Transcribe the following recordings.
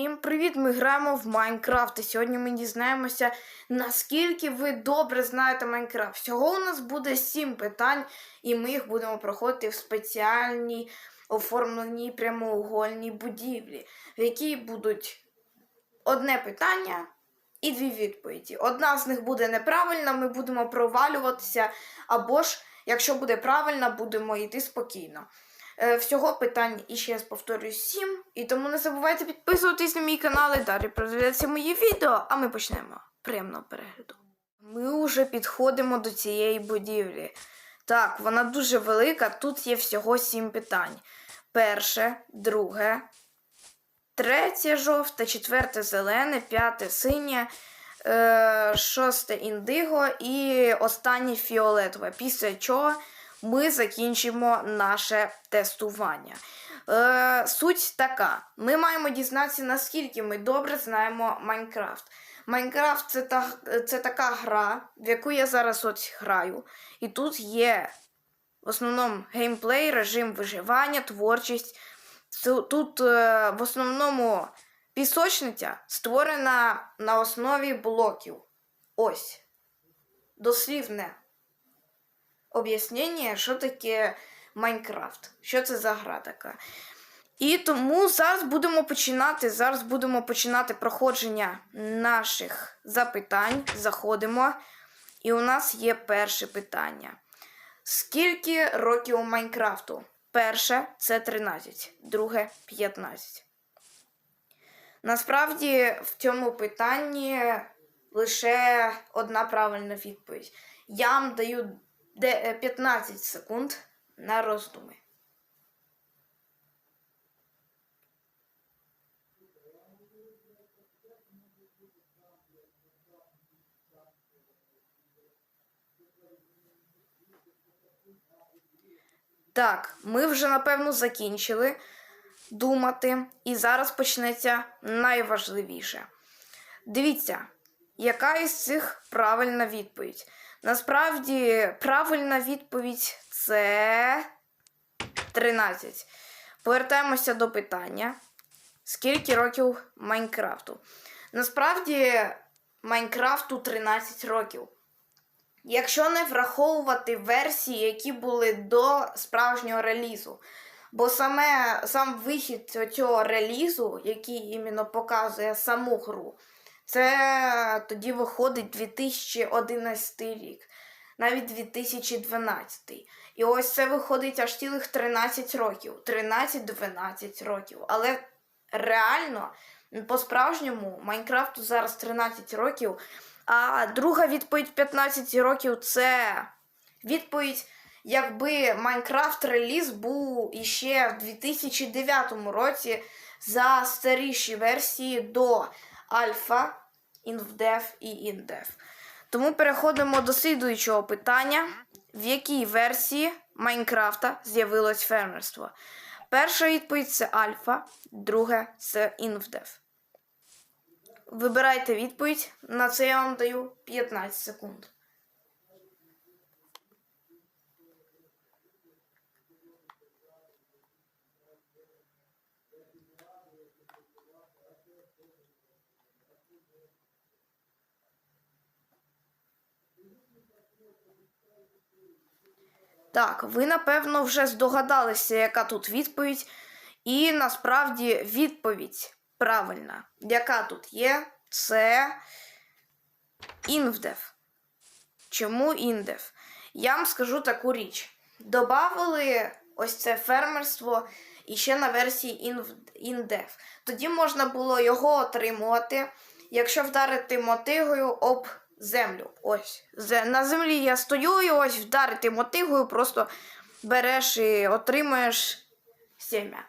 Всім привіт! Ми граємо в Майнкрафт. І сьогодні ми дізнаємося, наскільки ви добре знаєте Майнкрафт. Всього у нас буде сім питань, і ми їх будемо проходити в спеціальній оформленій прямоугольній будівлі, в якій будуть одне питання і дві відповіді. Одна з них буде неправильна, ми будемо провалюватися, або ж, якщо буде правильна, будемо йти спокійно. Е, Всього питань, і ще раз повторюю, 7. І тому не забувайте підписуватись на мій канал і далі продивлятися мої відео, а ми почнемо. Приємного перегляду. Ми вже підходимо до цієї будівлі. Так, вона дуже велика, тут є всього 7 питань. Перше, друге, третє жовте, четверте зелене, п'яте синє, е, шосте індиго і останнє фіолетове. Після чого ми закінчимо наше тестування. Е, суть така: ми маємо дізнатися, наскільки ми добре знаємо Майнкрафт. Майнкрафт це, та, це така гра, в яку я зараз от граю. І тут є в основному геймплей, режим виживання, творчість. Тут е, в основному пісочниця створена на основі блоків. Ось. Дослівне об'яснення, що таке Майнкрафт, що це за гра така. І тому зараз будемо починати. Зараз будемо починати проходження наших запитань. Заходимо. І у нас є перше питання. Скільки років у Майнкрафту? Перше це 13, друге 15. Насправді в цьому питанні лише одна правильна відповідь. Я вам даю 15 секунд на роздуми. Так, ми вже напевно закінчили думати, і зараз почнеться найважливіше. Дивіться, яка із цих правильна відповідь? Насправді, правильна відповідь це 13. Повертаємося до питання. Скільки років Майнкрафту? Насправді, Майнкрафту 13 років. Якщо не враховувати версії, які були до справжнього релізу. Бо саме сам вихід цього релізу, який іменно показує саму гру, це тоді виходить 2011 рік, навіть 2012. І ось це виходить аж цілих 13 років. 13-12 років. Але реально, по-справжньому, Майнкрафту зараз 13 років. А друга відповідь 15 років це відповідь, якби Майнкрафт реліз був іще в 2009 році за старіші версії до Альфа, інвдеф і індеф. Тому переходимо до слідуючого питання: в якій версії Майнкрафта з'явилось фермерство? Перша відповідь це Альфа, друге це інвдеф. Вибирайте відповідь. На це я вам даю 15 секунд. Так, ви напевно вже здогадалися, яка тут відповідь. І насправді відповідь правильна, яка тут є, це інвдев. Чому індев? Я вам скажу таку річ. Добавили ось це фермерство і ще на версії індев. Тоді можна було його отримувати, якщо вдарити мотигою об землю. Ось. На землі я стою і ось вдарити мотигою, просто береш і отримуєш сім'я.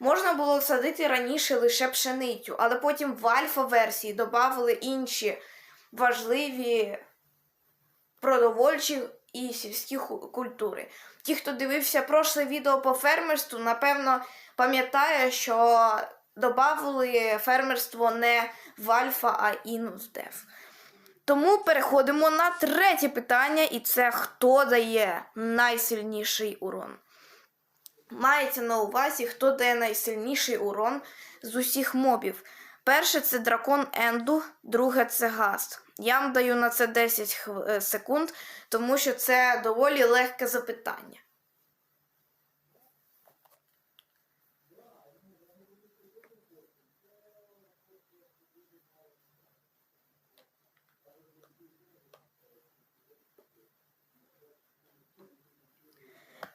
Можна було садити раніше лише пшеницю, але потім в альфа-версії додали інші важливі продовольчі і сільські культури. Ті, хто дивився прошле відео по фермерству, напевно пам'ятає, що додали фермерство не в альфа, а інвдев. Тому переходимо на третє питання, і це хто дає найсильніший урон. Мається на увазі, хто дає найсильніший урон з усіх мобів. Перше це дракон Енду, друге це Гаст. Я вам даю на це 10 е, секунд, тому що це доволі легке запитання.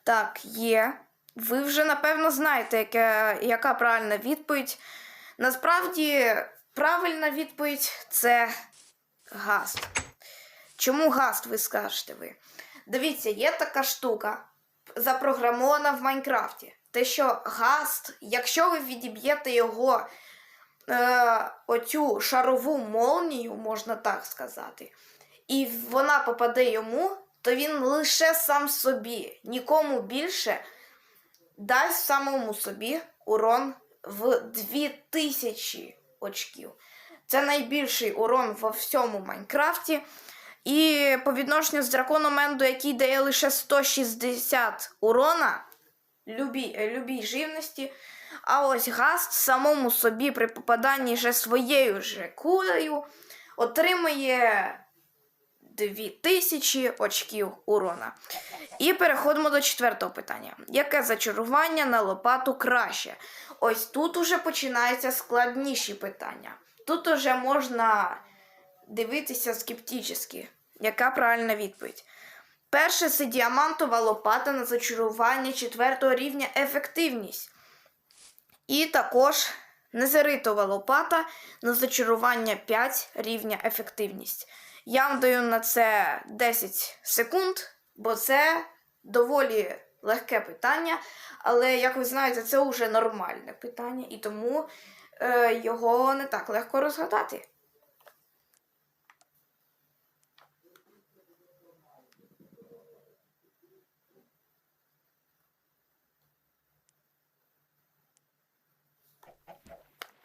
Так, є. Ви вже напевно знаєте, яке, яка правильна відповідь. Насправді, правильна відповідь це гаст. Чому гаст, ви скажете ви? Дивіться, є така штука запрограмована в Майнкрафті. Те, що гаст, якщо ви відіб'єте його е, оцю шарову молнію, можна так сказати, і вона попаде йому, то він лише сам собі, нікому більше дасть самому собі урон в 2000 очків. Це найбільший урон во всьому Майнкрафті. І по відношенню з драконом Енду, який дає лише 160 урона любій, е, любій живності. А ось Гаст самому собі при попаданні вже своєю же кулею отримує 2000 очків урона. І переходимо до четвертого питання. Яке зачарування на лопату краще? Ось тут уже починаються складніші питання. Тут уже можна дивитися скептично. Яка правильна відповідь? Перше це діамантова лопата на зачарування четвертого рівня ефективність. І також незеритова лопата на зачарування 5 рівня ефективність. Я вам даю на це 10 секунд, бо це доволі легке питання. Але, як ви знаєте, це вже нормальне питання, і тому е, його не так легко розгадати.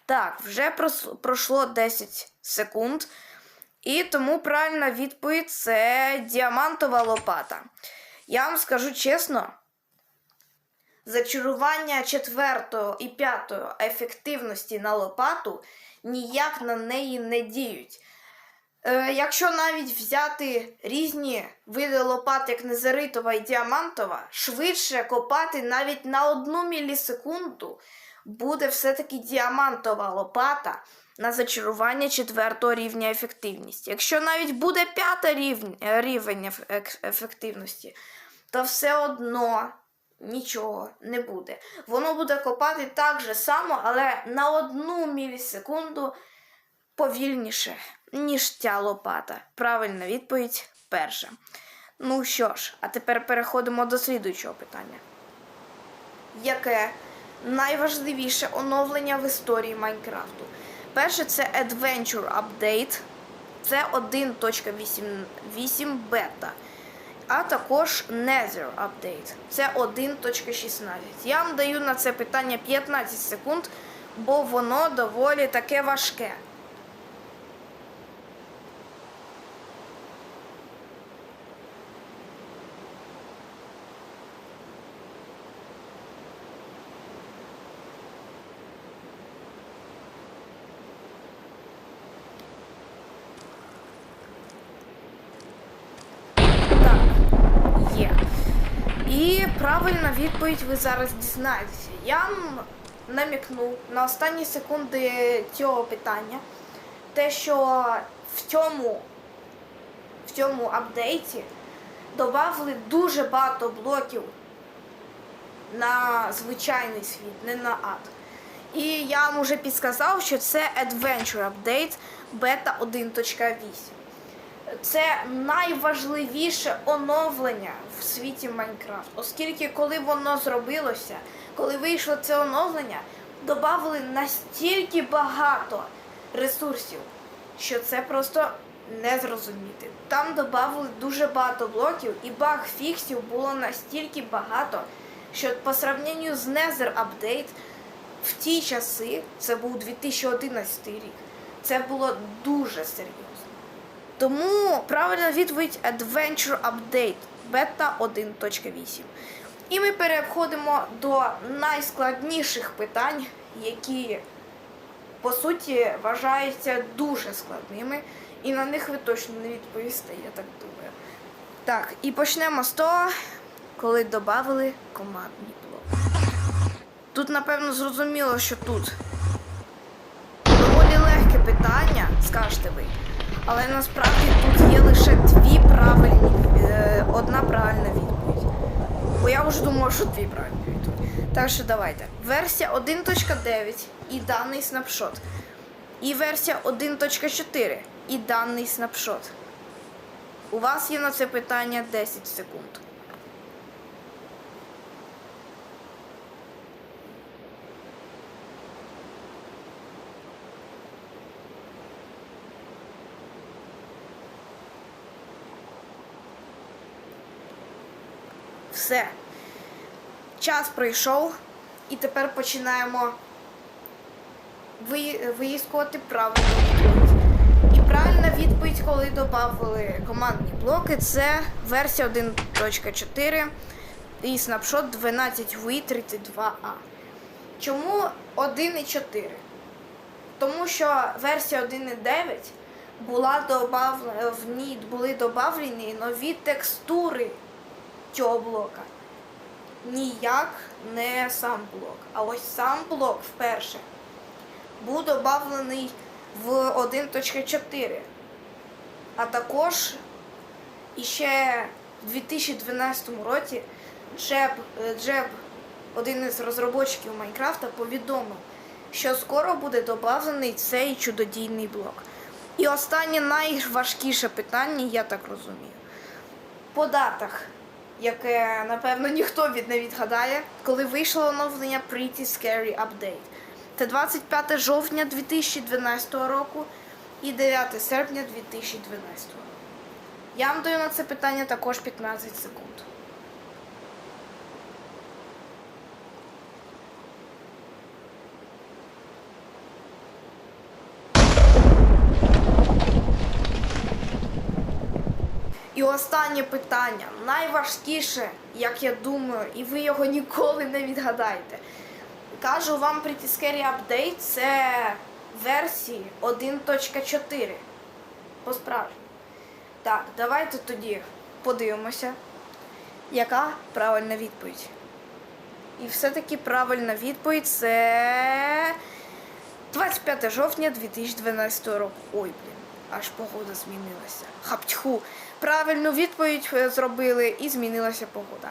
Так, вже пройшло 10 секунд. І тому правильна відповідь це діамантова лопата. Я вам скажу чесно, зачарування четвертого і п'ятого ефективності на лопату ніяк на неї не діють. Е, якщо навіть взяти різні види лопат, як незеритова і діамантова, швидше копати навіть на одну мілісекунду буде все-таки діамантова лопата на зачарування четвертого рівня ефективності. Якщо навіть буде п'ятий рівень, рівень ефективності, то все одно нічого не буде. Воно буде копати так же само, але на одну мілісекунду повільніше, ніж ця лопата. Правильна відповідь перша. Ну що ж, а тепер переходимо до слідуючого питання. Яке найважливіше оновлення в історії Майнкрафту? Перше це Adventure Update. Це 1.8 бета. А також Nether Update. Це 1.16. Я вам даю на це питання 15 секунд, бо воно доволі таке важке. Так, є. І правильна відповідь ви зараз дізнаєтеся. Я намікну на останні секунди цього питання. Те, що в цьому, в цьому апдейті додали дуже багато блоків на звичайний світ, не на ад. І я вам уже підсказав, що це Adventure Update Beta 1.8. Це найважливіше оновлення в світі Майнкрафт, оскільки коли воно зробилося, коли вийшло це оновлення, додали настільки багато ресурсів, що це просто не зрозуміти. Там додали дуже багато блоків, і баг фіксів було настільки багато, що по сравненню з Nether Update в ті часи, це був 2011 рік, це було дуже серйозно. Тому правильна відповідь Adventure Update Beta 1.8. І ми переходимо до найскладніших питань, які по суті, вважаються дуже складними, і на них ви точно не відповісте, я так думаю. Так, і почнемо з того, коли додали командний блок. Тут, напевно, зрозуміло, що тут доволі легке питання, скажете ви. Але насправді тут є лише дві правильні, е, одна правильна відповідь. Бо я вже думав, що дві правильні відповіді. Так що давайте. Версія 1.9 і даний снапшот. І версія 1.4 і даний снапшот. У вас є на це питання 10 секунд. Все. Час пройшов, і тепер починаємо ви- виїскувати правильну відповідь. І правильна відповідь, коли додали командні блоки, це версія 1.4 і снапшот 12V32A. Чому 1.4? Тому що версія 1.9 була добавлена, в ній були додавлені нові текстури цього блока. Ніяк не сам блок. А ось сам блок вперше був додавлений в 1.4. А також іще в 2012 році Джеб, Джеб, один із розробників Майнкрафта, повідомив, що скоро буде додавлений цей чудодійний блок. І останнє найважкіше питання, я так розумію. По датах, яке, напевно, ніхто від не відгадає, коли вийшло оновлення Pretty Scary Update. Це 25 жовтня 2012 року і 9 серпня 2012 року. Я вам даю на це питання також 15 секунд. І останнє питання, найважкіше, як я думаю, і ви його ніколи не відгадаєте. Кажу вам Pretty Scary Update це версії 1.4. По справжньому. Так, давайте тоді подивимося, яка правильна відповідь. І все-таки правильна відповідь це 25 жовтня 2012 року. Ой, блін, аж погода змінилася. Хаптьху. Правильну відповідь е, зробили і змінилася погода.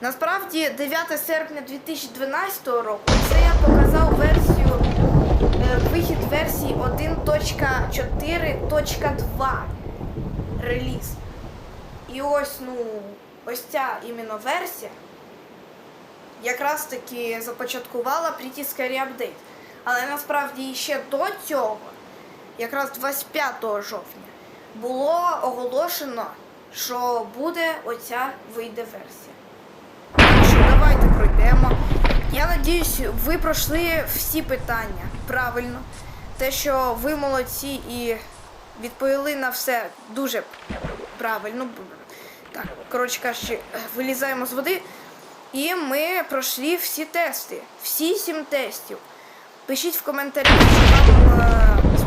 Насправді, 9 серпня 2012 року це я показав версію, е, вихід версії 1.4.2 реліз. І ось, ну, ось ця іменно версія якраз таки започаткувала Pretty Scary Update. Але насправді ще до цього, якраз 25 жовтня, було оголошено, що буде оця вийде версія. Що давайте пройдемо. Я надіюсь, ви пройшли всі питання правильно. Те, що ви молодці і відповіли на все дуже правильно. Так, коротше кажучи, вилізаємо з води. І ми пройшли всі тести, всі сім тестів. Пишіть в коментарях, чи вам е,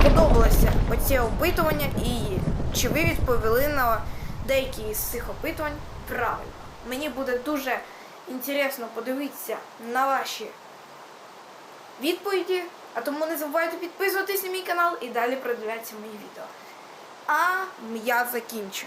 сподобалося оце опитування і чи ви відповіли на деякі з цих опитувань правильно. Мені буде дуже інтересно подивитися на ваші відповіді, а тому не забувайте підписуватись на мій канал і далі продивляться мої відео. А я закінчу.